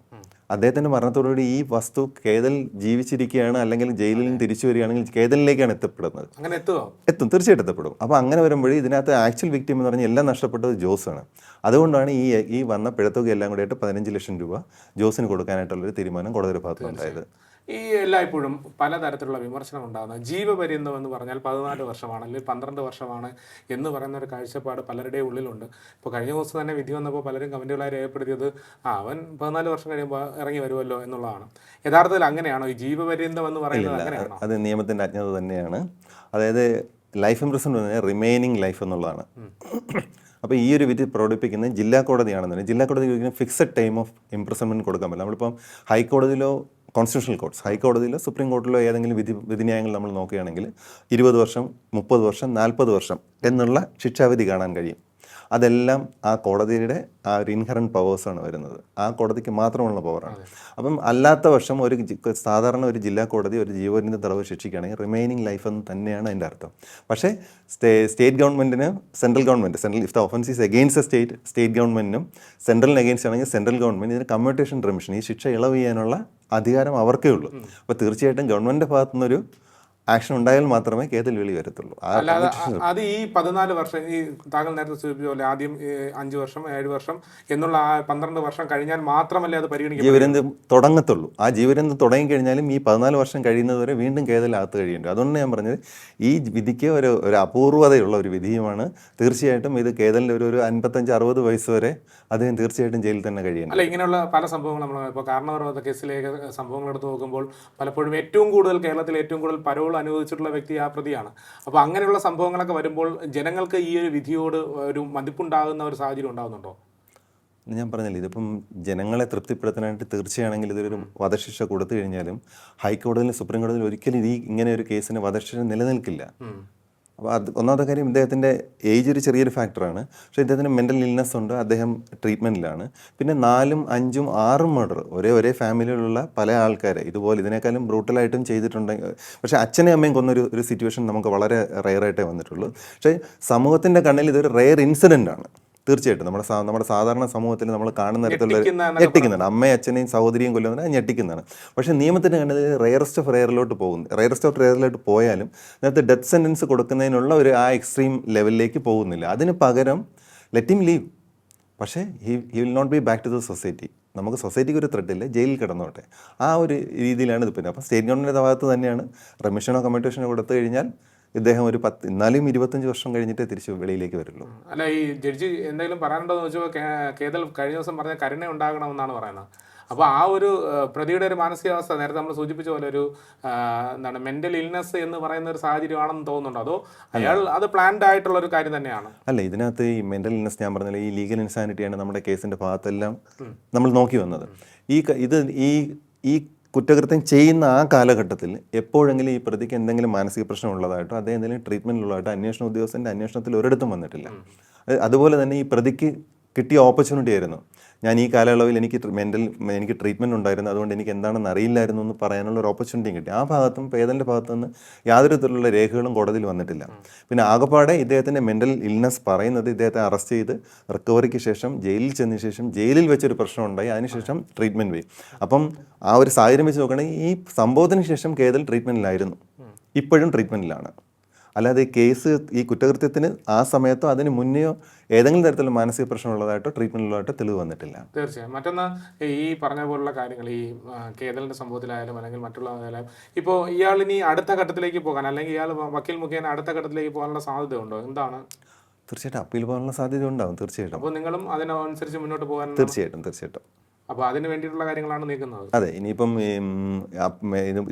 അദ്ദേഹത്തിന്റെ മരണത്തോടുകൂടി ഈ വസ്തു കേതൽ ജീവിച്ചിരിക്കുകയാണ് അല്ലെങ്കിൽ ജയിലിൽ നിന്ന് തിരിച്ചു വരികയാണെങ്കിൽ കേതലിലേക്കാണ് എത്തപ്പെടുന്നത്. അങ്ങനെ എത്തുമോ എത്തും തീർച്ചയായിട്ടും എത്തപ്പെടും. അപ്പോൾ അങ്ങനെ വരുമ്പോൾ ഇതിനകത്ത് ആക്ച്വൽ വിക്ടിം എന്ന് പറഞ്ഞാൽ എല്ലാം നഷ്ടപ്പെട്ടത് ജോസാണ്. അതുകൊണ്ടാണ് ഈ ഈ വന്ന പിഴത്തുക എല്ലാം കൂടിയായിട്ട് പതിനഞ്ച് ലക്ഷം രൂപ ജോസിന് കൊടുക്കാനായിട്ടുള്ളൊരു തീരുമാനം കോടതിയുടെ ഭാഗത്ത് ഉണ്ടായത് ഈ എല്ലായ്പ്പോഴും പലതരത്തിലുള്ള വിമർശനം ഉണ്ടാകുന്ന ജീവപര്യന്തം എന്ന് പറഞ്ഞാൽ പതിനാല് വർഷമാണ് അല്ലെങ്കിൽ പന്ത്രണ്ട് വർഷമാണ് എന്ന് പറയുന്ന ഒരു കാഴ്ചപ്പാട് പലരുടെയും ഉള്ളിലുണ്ട്. ഇപ്പോൾ കഴിഞ്ഞ ദിവസം തന്നെ വിധി വന്നപ്പോൾ പലരും കമന്റുകളായി രേഖപ്പെടുത്തിയത് ആ അവൻ പതിനാല് വർഷം കഴിയുമ്പോൾ ഇറങ്ങി വരുമല്ലോ എന്നുള്ളതാണ്. യഥാർത്ഥത്തിൽ അങ്ങനെയാണോ? ഈ ജീവപര്യന്തം എന്ന് പറയുന്നത് അങ്ങനെയാണോ? അത് നിയമത്തിന്റെ അജ്ഞത തന്നെയാണ്. അതായത് ലൈഫ് ഇംപ്രസ്മെന്റ് പറഞ്ഞാൽ റിമൈനിങ് ലൈഫ് എന്നുള്ളതാണ്. അപ്പോൾ ഈ ഒരു വിധി പ്രകടിപ്പിക്കുന്നത് ജില്ലാ കോടതിയാണെന്നുണ്ടെങ്കിൽ ജില്ലാ കോടതി ഫിക്സഡ് ടൈം ഓഫ് ഇംപ്രസൺമെന്റ് കൊടുക്കാൻ പറ്റില്ല. നമ്മളിപ്പം ഹൈക്കോടതിയിലോ കോൺസ്റ്റിറ്റ്യൂഷണൽ കോർട്ട്സ് ഹൈക്കോടതിയിലോ സുപ്രീം കോടതിയിലോ ഏതെങ്കിലും വിധി വിധിന്യായങ്ങൾ നമ്മൾ നോക്കുകയാണെങ്കിൽ ഇരുപത് വർഷം മുപ്പത് വർഷം നാൽപ്പത് വർഷം എന്നുള്ള ശിക്ഷാവിധി കാണാൻ കഴിയും. അതെല്ലാം ആ കോടതിയുടെ ആ ഒരു ഇൻഹറന്റ് പവേഴ്സാണ് വരുന്നത്. ആ കോടതിക്ക് മാത്രമുള്ള പവറാണ് അപ്പം അല്ലാത്ത വർഷം ഒരു സാധാരണ ഒരു ജില്ലാ കോടതി ഒരു ജീവപര്യന്ത തടവ് ശിക്ഷിക്കുകയാണെങ്കിൽ റിമൈനിങ് ലൈഫ് എന്ന് തന്നെയാണ് അതിന്റെ അർത്ഥം. പക്ഷേ സ്റ്റേ സ്റ്റേറ്റ് ഗവൺമെന്റിന് central government central if the offence is against state state ഗവൺമെന്റിനും സെൻട്രലിന് എഗെയിൻസ്റ്റ് ആണെങ്കിൽ സെൻട്രൽ ഗവൺമെന്റ് ഇതിന് കമ്മ്യൂട്ടേഷൻ റിമിഷൻ ഈ ശിക്ഷ ഇളവ് ചെയ്യാനുള്ള അധികാരം അവർക്കേ ഉള്ളൂ. അപ്പോൾ തീർച്ചയായിട്ടും ഗവൺമെന്റിന്റെ ഭാഗത്തു നിന്നൊരു ആക്ഷൻ ഉണ്ടായാൽ മാത്രമേ കേസിൽ വെളി വരത്തുള്ളൂ. അത് ഈ പതിനാല് വർഷം ഈ താങ്കൾ നേരത്തെ സൂചിപ്പിച്ച പോലെ ആദ്യം അഞ്ചു വർഷം ഏഴ് വർഷം എന്നുള്ള ആ പന്ത്രണ്ട് വർഷം കഴിഞ്ഞാൽ മാത്രമല്ലേ അത് പരിഗണിക്കും ജീവരന്ത് തുടങ്ങത്തുള്ളൂ. ആ ജീവരന്ത് തുടങ്ങിക്കഴിഞ്ഞാലും ഈ പതിനാല് വർഷം കഴിയുന്നതുവരെ വീണ്ടും കേരളത്തിനകത്ത് കഴിയുന്നുണ്ട് അതുകൊണ്ട് ഞാൻ പറഞ്ഞത് ഈ വിധിക്ക് ഒരു ഒരു അപൂർവതയുള്ള ഒരു വിധിയുമാണ്. തീർച്ചയായിട്ടും ഇത് കേതലിന്റെ ഒരു ഒരു അൻപത്തഞ്ച് അറുപത് വയസ്സ് വരെ അദ്ദേഹം തീർച്ചയായിട്ടും ജയിലിൽ തന്നെ കഴിയുന്നു അല്ല ഇങ്ങനെയുള്ള പല സംഭവങ്ങൾ നമ്മൾ ഇപ്പോൾ കാരണപർവത കേസിലേക്ക് സംഭവങ്ങൾ എടുത്ത് നോക്കുമ്പോൾ പലപ്പോഴും ഏറ്റവും കൂടുതൽ കേരളത്തിൽ ഏറ്റവും കൂടുതൽ പരോൾ അനുവദിച്ചിട്ടുള്ള വ്യക്തി ആ പ്രതിയാണ്. അപ്പോൾ അങ്ങനെയുള്ള സംഭവങ്ങളൊക്കെ വരുമ്പോൾ ജനങ്ങൾക്ക് ഈ ഒരു വിധിയോട് ഒരു മതിപ്പുണ്ടാകുന്ന ഒരു സാഹചര്യം ഉണ്ടാകുന്നുണ്ടോ? ഞാൻ പറഞ്ഞില്ലേ ഇതിപ്പം ജനങ്ങളെ തൃപ്തിപ്പെടുത്താനായിട്ട് തീർച്ചയാണെങ്കിൽ ഇതൊരു വധശിക്ഷ കൊടുത്തു കഴിഞ്ഞാലും ഹൈക്കോടതിയിലും സുപ്രീം കോടതിയിലും ഒരിക്കലും ഈ ഇങ്ങനെ ഒരു കേസിന് വധശിക്ഷ നിലനിൽക്കില്ല. അപ്പോൾ അത് ഒന്നാമത്തെ കാര്യം ഇദ്ദേഹത്തിന്റെ ഏജ് ഒരു ചെറിയൊരു ഫാക്ടറാണ്. പക്ഷേ ഇദ്ദേഹത്തിന് മെന്റൽ ഇൽനെസ് ഉണ്ട് അദ്ദേഹം ട്രീറ്റ്മെന്റിലാണ് പിന്നെ നാലും അഞ്ചും ആറും മർഡർ ഒരേ ഒരേ ഫാമിലിയിലുള്ള പല ആൾക്കാരെ. ഇതുപോലെ ഇതിനേക്കാളും ബ്രൂട്ടലായിട്ടും ചെയ്തിട്ടുണ്ടെങ്കിൽ പക്ഷേ അച്ഛനെയും അമ്മയും കൊന്നൊരു ഒരു സിറ്റുവേഷൻ നമുക്ക് വളരെ റെയറായിട്ടേ വന്നിട്ടുള്ളൂ. പക്ഷേ സമൂഹത്തിന്റെ കണ്ണിൽ ഇതൊരു റെയർ ഇൻസിഡന്റ് ആണ്. തീർച്ചയായിട്ടും. നമ്മുടെ നമ്മുടെ സാധാരണ സമൂഹത്തിൽ നമ്മൾ കാണുന്ന തരത്തിലുള്ള ഞെട്ടിക്കുന്നുണ്ട് ഞെട്ടിക്കുന്നതാണ് അമ്മയും അച്ഛനെയും സഹോദരിയും കൊല്ലുന്നത് അത് ഞെട്ടിക്കുന്നതാണ്. പക്ഷേ നിയമത്തിന്റെ കണ്ടത് റയറസ്റ്റ് ഓഫ് റെയറിലോട്ട് പോകുന്നു. റയറസ്റ്റ് ഓഫ് റെയറിലോട്ട് പോയാലും നേരത്തെ ഡെത്ത് സെന്റൻസ് കൊടുക്കുന്നതിനുള്ള ഒരു ആ എക്സ്ട്രീം ലെവലിലേക്ക് പോകുന്നില്ല. അതിന് പകരം ലെറ്റ് ഹിം ലീവ് പക്ഷേ he he will not be back to the society നമുക്ക് സൊസൈറ്റിക്ക് ഒരു ത്രെഡില്ല ജയിലിൽ കിടന്നോട്ടെ. ആ ഒരു രീതിയിലാണ് ഇത് പിന്നെ. അപ്പോൾ സ്റ്റേറ്റ് ഗവൺമെന്റിന്റെ ഭാഗത്ത് തന്നെയാണ് റെമിഷനോ കമ്മ്യൂട്ടേഷനോ കൊടുത്തു കഴിഞ്ഞാൽ ഇദ്ദേഹം ഒരു പത്ത് എന്നാലും ഇരുപത്തഞ്ച് വർഷം കഴിഞ്ഞിട്ടേ തിരിച്ച് വെളിയിലേക്ക് വരുള്ളൂ. അല്ല ഈ ജഡ്ജി എന്തെങ്കിലും പറയാനുണ്ടോ എന്ന് വെച്ചാൽ കേതൽ കഴിഞ്ഞ ദിവസം പറഞ്ഞ കരുണ ഉണ്ടാകണമെന്നാണ് പറയുന്നത്. അപ്പോൾ ആ ഒരു പ്രതിയുടെ ഒരു മാനസികാവസ്ഥ നേരത്തെ നമ്മൾ സൂചിപ്പിച്ച പോലെ ഒരു എന്താണ് മെന്റൽ ഇൽനെസ് എന്ന് പറയുന്ന ഒരു സാഹചര്യമാണെന്ന് തോന്നുന്നുണ്ടോ? അതോ അയാൾ അത് പ്ലാൻഡ് ആയിട്ടുള്ള ഒരു കാര്യം തന്നെയാണ്? അല്ല ഇതിനകത്ത് ഈ മെന്റൽ ഇൽനെസ് ഞാൻ പറഞ്ഞില്ല ഈ ലീഗൽ ഇൻസാനിറ്റിയാണ് നമ്മുടെ കേസിന്റെ ഭാഗത്തെല്ലാം നമ്മൾ നോക്കി വന്നത്. ഈ ഇത് ഈ ഈ കുറ്റകൃത്യം ചെയ്യുന്ന ആ കാലഘട്ടത്തിൽ എപ്പോഴെങ്കിലും ഈ പ്രതിക്ക് എന്തെങ്കിലും മാനസിക പ്രശ്നം ഉള്ളതായിട്ടോ അതേ എന്തെങ്കിലും ട്രീറ്റ്മെന്റ് ഉള്ളതായിട്ടോ അന്വേഷണ ഉദ്യോഗസ്ഥന്റെ അന്വേഷണത്തിൽ ഒരിടത്തും വന്നിട്ടില്ല. അതുപോലെ തന്നെ ഈ പ്രതിക്ക് കിട്ടിയ ഓപ്പർച്യൂണിറ്റി ആയിരുന്നു. ഞാൻ ഈ കാലയളവിൽ എനിക്ക് മെന്റൽ എനിക്ക് ട്രീറ്റ്മെന്റ് ഉണ്ടായിരുന്നു. അതുകൊണ്ട് എനിക്ക് എന്താണെന്ന് അറിയില്ലായിരുന്നു എന്ന് പറയാനുള്ള ഒരു ഓപ്പർച്യൂണിറ്റിയും കിട്ടി. ആ ഭാഗത്തും പേദന്റെ ഭാഗത്തു നിന്ന് യാതൊരു തരത്തിലുള്ള രേഖകളും കോടതിയിൽ വന്നിട്ടില്ല. പിന്നെ ആകപ്പാടെ ഇദ്ദേഹത്തിന്റെ മെന്റൽ ഇൽനെസ് പറയുന്നത് ഇദ്ദേഹത്തെ അറസ്റ്റ് ചെയ്ത് റിക്കവറിക്ക് ശേഷം ജയിലിൽ ചെന്നതിന് ശേഷം ജയിലിൽ വെച്ചൊരു പ്രശ്നം ഉണ്ടായി. അതിനുശേഷം ട്രീറ്റ്മെന്റ് പോയി. അപ്പം ആ ഒരു സാഹചര്യം വെച്ച് നോക്കുകയാണെങ്കിൽ ഈ സംഭവത്തിന് ശേഷം കേതൽ ട്രീറ്റ്മെന്റിലായിരുന്നു ഇപ്പോഴും ട്രീറ്റ്മെന്റിലാണ് അല്ലാതെ ഈ കേസ് ഈ കുറ്റകൃത്യത്തിന് ആ സമയത്തോ അതിന് മുന്നെയോ ഏതെങ്കിലും തരത്തിലുള്ള മാനസിക പ്രശ്നമുള്ളതായിട്ടോ ട്രീറ്റ്മെന്റിലുള്ളതായിട്ടോ തെളിവ് വന്നിട്ടില്ല. തീർച്ചയായും. മറ്റൊന്ന് ഈ പറഞ്ഞ പോലുള്ള കാര്യങ്ങൾ ഈ ആ, കേതലിന്റെ സംഭവത്തിലായാലും അല്ലെങ്കിൽ മറ്റുള്ളവരായാലും ഇപ്പോൾ ഇയാൾ ഇനി അടുത്ത ഘട്ടത്തിലേക്ക് പോകാൻ അല്ലെങ്കിൽ ഇയാൾ വക്കീൽ മുഖേന അടുത്ത ഘട്ടത്തിലേക്ക് പോകാനുള്ള സാധ്യത ഉണ്ടോ എന്താണ്? തീർച്ചയായിട്ടും അപ്പീൽ പോകാനുള്ള സാധ്യത ഉണ്ടാവും തീർച്ചയായിട്ടും. അപ്പോൾ നിങ്ങളും അതിനനുസരിച്ച് മുന്നോട്ട് പോകാൻ തീർച്ചയായിട്ടും തീർച്ചയായിട്ടും. അപ്പോൾ അതിന് വേണ്ടിയിട്ടുള്ള കാര്യങ്ങളാണ് നീക്കുന്നത്. അതെ ഇനിയിപ്പം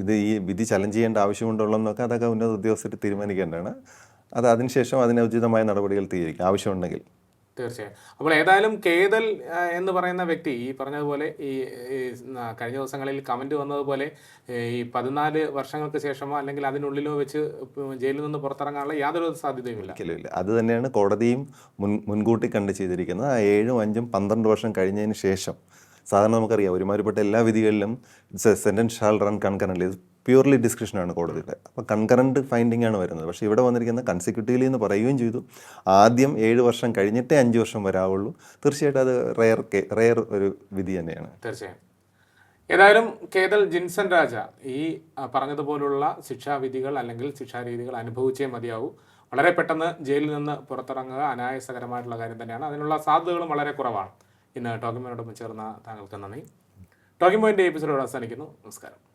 ഇത് ഈ വിധി ചലഞ്ച് ചെയ്യേണ്ട ആവശ്യമുണ്ടോളെന്നൊക്കെ അതൊക്കെ ഉന്നത ഉദ്യോഗസ്ഥർ തീരുമാനിക്കേണ്ടതാണ്. അത് അതിനുശേഷം അതിന് ഉചിതമായ നടപടികൾ സ്വീകരിക്കും ആവശ്യമുണ്ടെങ്കിൽ. തീർച്ചയായും. അപ്പോൾ ഏതായാലും കേതൽ എന്ന് പറയുന്ന വ്യക്തി ഈ പറഞ്ഞതുപോലെ ഈ കഴിഞ്ഞ ദിവസങ്ങളിൽ കമന്റ് വന്നതുപോലെ ഈ പതിനാല് വർഷങ്ങൾക്ക് ശേഷമോ അല്ലെങ്കിൽ അതിനുള്ളിലോ വെച്ച് ജയിലിൽ നിന്ന് പുറത്തിറങ്ങാനുള്ള യാതൊരു സാധ്യതയുമില്ല. ഇല്ല. അത് തന്നെയാണ് കോടതിയും മുൻ മുൻകൂട്ടി കണ്ട് ചെയ്തിരിക്കുന്നത്. ആ ഏഴും അഞ്ചും പന്ത്രണ്ട് വർഷം കഴിഞ്ഞതിന് ശേഷം സാധാരണ നമുക്കറിയാം ഒരുമാതിരിപ്പെട്ട എല്ലാ വിധികളിലും സെന്റൻസ് ഷാൾ റൺ കൺകറന്റ് ഇത് പ്യൂർലി ഡിസ്ക്രിപ്ഷനാണ് കോടതിയുടെ. അപ്പോൾ കൺകറന്റ് ഫൈൻഡിംഗ് ആണ് വരുന്നത്. പക്ഷേ ഇവിടെ വന്നിരിക്കുന്ന കൺസിക്യൂട്ടീവ്ലി എന്ന് പറയുകയും ചെയ്തു. ആദ്യം ഏഴ് വർഷം കഴിഞ്ഞിട്ടേ അഞ്ച് വർഷം വരാവുള്ളൂ. തീർച്ചയായിട്ടും അത് റെയർ റെയർ ഒരു വിധി തന്നെയാണ്. തീർച്ചയായും. ഏതായാലും കേതൽ ജിൻസൺ രാജ ഈ പറഞ്ഞതുപോലുള്ള ശിക്ഷാവിധികൾ അല്ലെങ്കിൽ ശിക്ഷാരീതികൾ അനുഭവിച്ചേ മതിയാവൂ. വളരെ പെട്ടെന്ന് ജയിലിൽ നിന്ന് പുറത്തിറങ്ങുക അനായാസകരമായിട്ടുള്ള കാര്യം തന്നെയാണ്. അതിനുള്ള സാധ്യതകളും വളരെ കുറവാണ്. ഇന്ന് ടോക്കിമോനോടൊപ്പം ചേർന്ന താങ്കൾക്ക് നന്ദി. ടോക്കിംഗ് പോയിന്റ് എപ്പിസോഡ് അവസാനിക്കുന്നു. നമസ്കാരം.